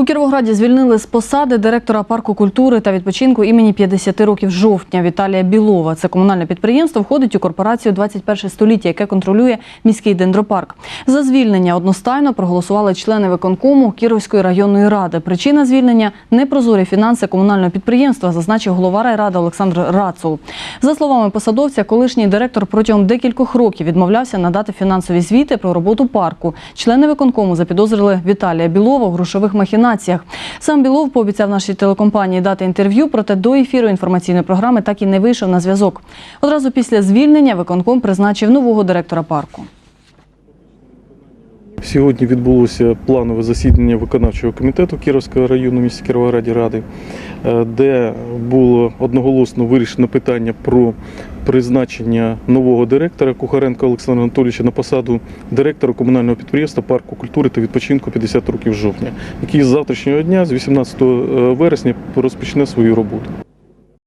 У Кіровограді звільнили з посади директора парку культури та відпочинку імені 50 років жовтня Віталія Білова. Це комунальне підприємство входить у корпорацію 21 століття, яке контролює міський дендропарк. За звільнення одностайно проголосували члени виконкому Кіровської районної ради. Причина звільнення непрозорі фінанси комунального підприємства, зазначив голова райради Олександр Рацул. За словами посадовця, колишній директор протягом декількох років відмовлявся надати фінансові звіти про роботу парку. Члени виконкому запідозрили Віталія Білова у грошових махінаціях. Сам Білов пообіцяв нашій телекомпанії дати інтерв'ю, проте до ефіру інформаційної програми так і не вийшов на зв'язок. Одразу після звільнення виконком призначив нового директора парку. Сьогодні відбулося планове засідання виконавчого комітету Кіровського району місті Кіровограді Ради, е, де було одноголосно вирішено питання про призначення нового директора Кухаренка Олександра Анатолійовича на посаду директора комунального підприємства парку культури та відпочинку 50 років жовтня, який з завтрашнього дня, з 18 вересня, розпочне свою роботу.